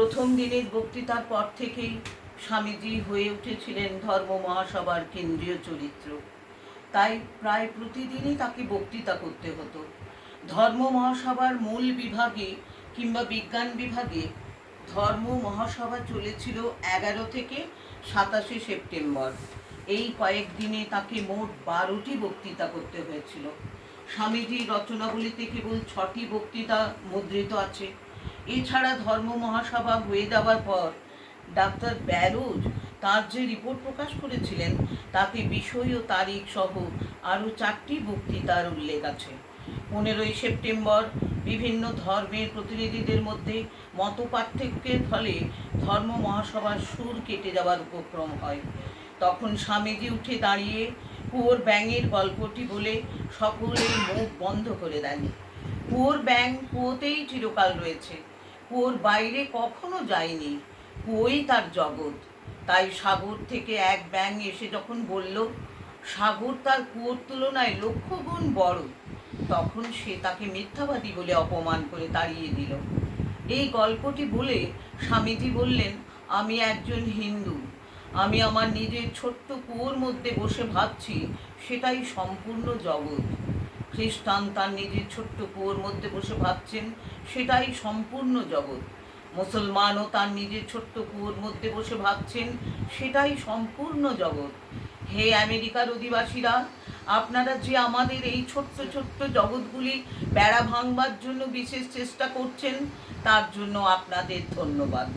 প্রথম দিনের বক্তৃতার পর থেকেই স্বামীজি হয়ে উঠেছিলেন ধর্ম মহাসভার কেন্দ্রীয় চরিত্র। তাই প্রায় প্রতিদিনই তাকে বক্তৃতা করতে হতো। ধর্ম মহাসভার মূল বিভাগে কিংবা বিজ্ঞান বিভাগে ধর্ম মহাসভা চলেছিল এগারো থেকে সাতাশে সেপ্টেম্বর। এই কয়েকদিনে তাকে মোট বারোটি বক্তৃতা করতে হয়েছিল। স্বামীজির রচনাগুলিতে কেবল ছটি বক্তৃতা মুদ্রিত আছে। এছাড়া ধর্ম মহাসভা হয়ে যাওয়ার পর ডাক্তার ব্যারোজ তার যে রিপোর্ট প্রকাশ করেছিলেন, তাতে বিষয় ও তারিখ সহ আরও চারটি বক্তৃতার উল্লেখ আছে। পনেরোই সেপ্টেম্বর বিভিন্ন ধর্মের প্রতিনিধিদের মধ্যে মত পার্থক্যের ফলে ধর্ম মহাসভার সুর কেটে যাওয়ার উপক্রম হয়। তখন স্বামীজি উঠে দাঁড়িয়ে কুয়োর ব্যাঙের গল্পটি বলে সকলের মুখ বন্ধ করে দেন। কুয়োর ব্যাঙ কুয়োতেই চিরকাল রয়েছে। কুয়োর বাইরে কখনো যায়নি। কুয়োই তার জগৎ। তাই সাগর থেকে এক ব্যাঙ এসে যখন বলল, সাগর তার কুয়োর তুলনায় লক্ষ গুণ বড়। তখন সে তাকে মিথ্যাবাদী বলে অপমান করে তাড়িয়ে দিল। এই গল্পটি বলে স্বামীজি বললেন, আমি একজন হিন্দু। আমি আমার নিজের ছোট্ট কুয়োর মধ্যে বসে ভাবছি, সেটাই সম্পূর্ণ জগৎ। খ্রিস্টান তার নিজের ছোট্ট কুয়োর মধ্যে বসে ভাবছেন, সেটাই সম্পূর্ণ জগৎ। মুসলমানও তার নিজের ছোট্ট কুয়োর মধ্যে বসে ভাবছেন, সেটাই সম্পূর্ণ জগৎ। হে আমেরিকার অধিবাসীরা, আপনারা যে আমাদের এই ছোট্ট ছোট্ট জগৎগুলি বেড়া ভাঙবার জন্য বিশেষ চেষ্টা করছেন, তার জন্য আপনাদের ধন্যবাদ।